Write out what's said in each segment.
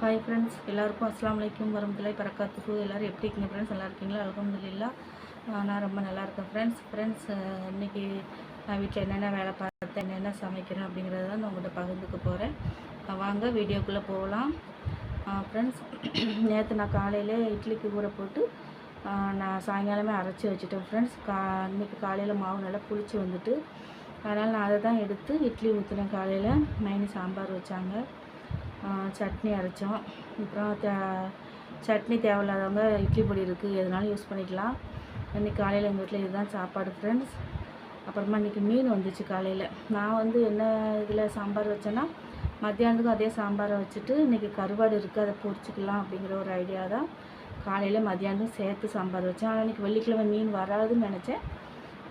Hi friends எல்லாருக்கும் அஸ்லாம் வலைக்கும் வரமத்துலாய் பறக்காத்துக்கு எல்லோரும் எப்படி இருக்கீங்க ஃப்ரெண்ட்ஸ் நல்லா இருக்கீங்களா? அலகம்துல்லா நான் ரொம்ப நல்லா இருக்கேன் ஃப்ரெண்ட்ஸ் ஃப்ரெண்ட்ஸ் இன்றைக்கி நான் வீட்டில் என்னென்ன வேலை பார்த்தேன் என்னென்ன சமைக்கிறேன் அப்படிங்கிறத தான் நான் உங்கள்கிட்ட பகிர்ந்துக்க போகிறேன் வாங்க வீடியோக்குள்ளே போகலாம். ஃப்ரெண்ட்ஸ் நேற்று நான் காலையில் இட்லிக்கு ஊற போட்டு நான் சாயங்காலமே அரைச்சி வச்சுட்டேன் ஃப்ரெண்ட்ஸ் கா இன்றைக்கி காலையில் மாவு நல்லா புளிச்சு வந்துட்டு அதனால் நான் அதை தான் எடுத்து இட்லி ஊற்றுனேன் காலையில். மைனி சாம்பார் வச்சாங்க. சட்னி அரைச்சோம். அப்புறம் தே சட்னி தேவையில்லாதவங்க இட்லி பொடி இருக்குது எதுனாலும் யூஸ் பண்ணிக்கலாம். இன்றைக்கி காலையில் எங்கள் வீட்டில் இதுதான் சாப்பாடு ஃப்ரெண்ட்ஸ் அப்புறமா இன்றைக்கி மீன் வந்துச்சு காலையில். நான் வந்து என்ன இதில் சாம்பார் வச்சேன்னா மத்தியானத்துக்கும் அதே சாம்பாரை வச்சுட்டு இன்றைக்கி கருவாடு இருக்குது அதை பொரிச்சிக்கலாம் அப்படிங்கிற ஒரு ஐடியா தான். காலையில் மத்தியானம் சேர்த்து சாம்பார் வச்சேன். ஆனால் இன்றைக்கி வெள்ளிக்கிழமை மீன் வராதுன்னு நினச்சேன்.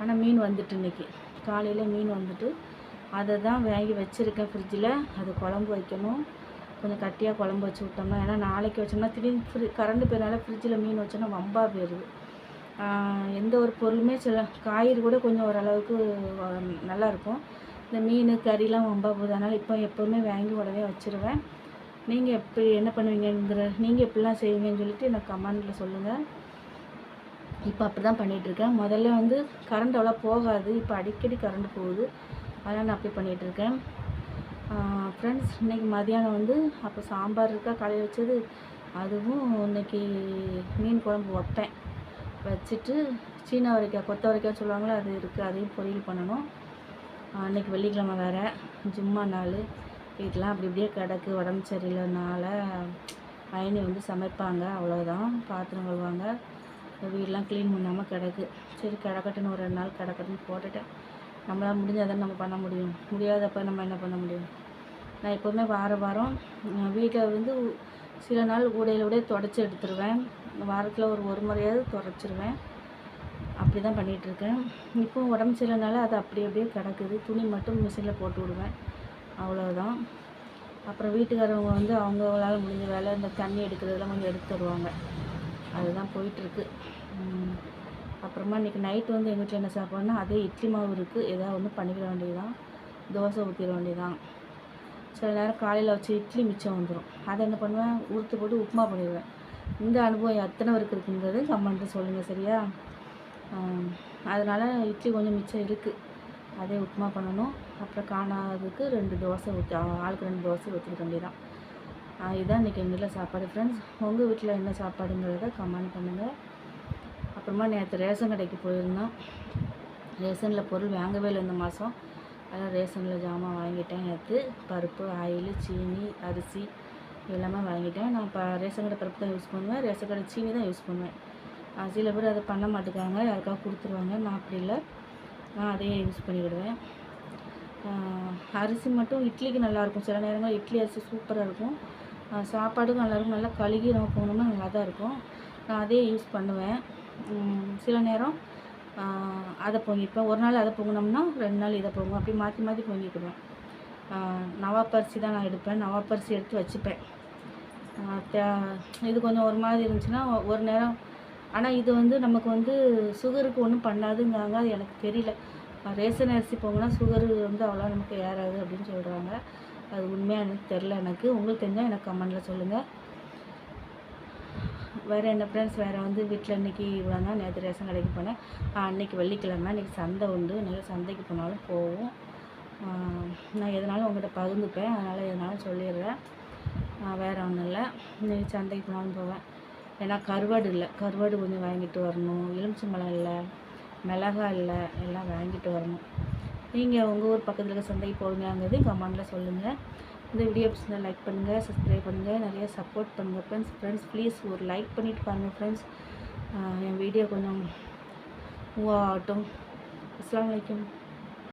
ஆனால் மீன் வந்துட்டு இன்றைக்கி காலையில் மீன் வந்துட்டு அதை தான் வாங்கி வச்சுருக்கேன் ஃப்ரிட்ஜில் அது குழம்பு வைக்கணும். கொஞ்சம் கட்டியாக குழம்பு வச்சு விட்டோம்னா ஏன்னா நாளைக்கு வச்சோம்னா திடீர்னு ஃப்ரி கரண்ட் போயினால ஃப்ரிட்ஜில் மீன் வச்சோன்னா வம்பா போயிடுது. எந்த ஒரு பொருளுமே சில காய்கறி கூட கொஞ்சம் ஓரளவுக்கு நல்லாயிருக்கும் இந்த மீன் கறிலாம் வம்பா போகுது. அதனால் இப்போ எப்போவுமே வாங்கி உடனே வச்சுருவேன். நீங்கள் எப்படி என்ன பண்ணுவீங்கிற நீங்கள் எப்படிலாம் செய்வீங்கன்னு சொல்லிட்டு எனக்கு கமெண்டில் சொல்லுங்கள் இப்போ அப்படி தான் பண்ணிகிட்ருக்கேன் முதல்ல வந்து கரண்ட் அவ்வளோ போகாது. இப்போ அடிக்கடி கரண்ட் போகுது. அதனால் நான் அப்படி பண்ணிகிட்ருக்கேன் ஃப்ரெண்ட்ஸ் இன்றைக்கி மதியானம் வந்து அப்போ சாம்பார் இருக்கா காலையில் வச்சது அதுவும் இன்றைக்கி மீன் குழம்பு வைப்பேன். வச்சுட்டு சீனா வரைக்காய் கொத்த வரைக்காய் சொல்லுவாங்களே அது இருக்குது அதையும் பொரியல் பண்ணணும். இன்றைக்கி வெள்ளிக்கிழமை வேறு ஜும்மா நாள். வீட்டெலாம் அப்படி இப்படியே கிடக்கு உடம்பு சரியில்லைனால அயனி வந்து சமைப்பாங்க அவ்வளோதான் பாத்திரம் கழுவாங்க. வீடெலாம் க்ளீன் பண்ணாமல் கிடக்கு. சரி கிடக்கட்டுன்னு ஒரு ரெண்டு நாள் கிடக்கட்டுன்னு போட்டுட்டேன். நம்மளால் முடிஞ்சால் தான் நம்ம பண்ண முடியும். முடியாதப்போ நம்ம என்ன பண்ண முடியும்? நான் எப்போவுமே வார வாரம் வீட்டில் வந்து சில நாள் உடையில உடைய தொடச்சி எடுத்துருவேன். வாரத்தில் ஒரு ஒரு முறையாவது தொடச்சிருவேன். அப்படி தான் பண்ணிகிட்ருக்கேன் இப்போ உடம்பு சரியில்லைனால அது அப்படி அப்படியே கிடக்குது. துணி மட்டும் மிஷினில் போட்டு விடுவேன். அவ்வளோதான் அப்புறம் வீட்டுக்காரவங்க வந்து அவங்களால முடிஞ்ச வேலை இந்த தண்ணி எடுக்கிறதெல்லாம் கொஞ்சம் எடுத்து தருவாங்க. அதுதான் போயிட்டுருக்கு அப்புறமா இன்றைக்கி நைட்டு வந்து எங்கள் வீட்டில் என்ன சாப்பாடுனா அதே இட்லி மாவு இருக்குது எதாவது ஒன்று பண்ணிக்கிற வேண்டியதுதான். தோசை ஊற்றிட வேண்டியதுதான். சில நேரம் காலையில் வச்சு இட்லி மிச்சம் வந்துடும் அதை என்ன பண்ணுவேன்? உளுத்து போட்டு உப்புமா பண்ணிடுவேன். இந்த அனுபவம் எத்தனை பேருக்கு இருக்குங்கிறது கமெண்ட்டு சொல்லுங்கள் சரியா? அதனால் இட்லி கொஞ்சம் மிச்சம் இருக்குது அதே உப்புமா பண்ணணும். அப்புறம் காணாததுக்கு ரெண்டு தோசை ஊற்றி ஆளுக்கு ரெண்டு தோசை ஊற்றிக்க வேண்டியதான் இதுதான் இன்றைக்கி எங்கள் வீட்டில் சாப்பாடு. ஃப்ரெண்ட்ஸ் உங்கள் வீட்டில் என்ன சாப்பாடுங்கிறத கமெண்ட் பண்ணுங்கள் அப்புறமா நேற்று ரேஷன் கடைக்கு போயிருந்தோம். ரேஷனில் பொருள் வாங்கவே இல்லை இந்த மாதம் அதான் ரேஷனில் ஜாமான் வாங்கிட்டேன் நேற்று பருப்பு ஆயில் சீனி அரிசி எல்லாமே வாங்கிட்டேன். நான் இப்போ ரேஷன் கடை பருப்பு தான் யூஸ் பண்ணுவேன். ரேஷன் கடை சீனி தான் யூஸ் பண்ணுவேன். சில பேர் அதை பண்ண மாட்டேங்காங்க யாருக்காவது கொடுத்துருவாங்க. நான் அப்படி இல்லை. நான் அதையே யூஸ் பண்ணிக்கிடுவேன். அரிசி மட்டும் இட்லிக்கு நல்லாயிருக்கும். சில நேரங்கள் இட்லி அரிசி சூப்பராக இருக்கும். சாப்பாடுக்கும் நல்லாயிருக்கும். நல்லா கழுகி நம்ம போனோம்னா நல்லா தான் இருக்கும். நான் அதே யூஸ் பண்ணுவேன். சில நேரம் அதை பொங்கிப்பேன் ஒரு நாள் அதை பொங்கினோம்னா ரெண்டு நாள் இதை பொங்கும். அப்படி மாற்றி மாற்றி பொங்கிக்குவேன் நவாப்பரிசி தான் நான் எடுப்பேன். நவாப்பரிசி எடுத்து வச்சுப்பேன். இது கொஞ்சம் ஒரு மாதிரி இருந்துச்சுன்னா ஒரு நேரம் ஆனால் இது வந்து நமக்கு வந்து சுகருக்கு ஒன்றும் பண்ணாதுங்கிறாங்க. அது எனக்கு தெரியல. ரேஷன் அரிசி போங்கன்னா சுகரு வந்து அவ்வளோ நமக்கு ஏறாது அப்படின்னு சொல்கிறாங்க அது உண்மையாக எனக்கு தெரில எனக்கு. உங்களுக்கு தெரிஞ்சால் எனக்கு கமெண்டில் சொல்லுங்கள் வேறு என்ன ஃப்ரெண்ட்ஸ் வேறு வந்து வீட்டில் இன்றைக்கி இவ்வளோ தான் நேற்று ரேஷன் கடைக்கு போனேன். அன்றைக்கி வெள்ளிக்கிழமை அன்றைக்கி சந்தை உண்டு. நல்லா சந்தைக்கு போனாலும் போவோம். நான் எதனாலும் உங்கள்கிட்ட பகிர்ந்துப்பேன். அதனால் எதனாலும் சொல்லிடுறேன். வேறு ஒன்றும் இல்லை. இன்றைக்கி சந்தைக்கு போனாலும் போவேன். ஏன்னா கருவாடு இல்லை. கருவாடு கொஞ்சம் வாங்கிட்டு வரணும். எலுமிச்சம்பழம் இல்லை. மிளகா இல்லை. எல்லாம் வாங்கிட்டு வரணும். நீங்கள் உங்கள் ஊர் பக்கத்தில் இருக்க சந்தைக்கு போவீங்களாங்கிறது கமெண்டில் சொல்லுங்கள் இந்த வீடியோ பிடிச்சிருந்தா லைக் பண்ணுங்கள் சப்ஸ்கிரைப் பண்ணுங்கள் நிறைய சப்போர்ட் பண்ணுங்கள் ஃப்ரெண்ட்ஸ் ஃப்ரெண்ட்ஸ் ப்ளீஸ் ஒரு லைக் பண்ணிவிட்டு பாருங்கள் ஃப்ரெண்ட்ஸ் என் வீடியோ கொஞ்சம் மூவ் ஆகட்டும். அஸ்லாம் வலைக்கம்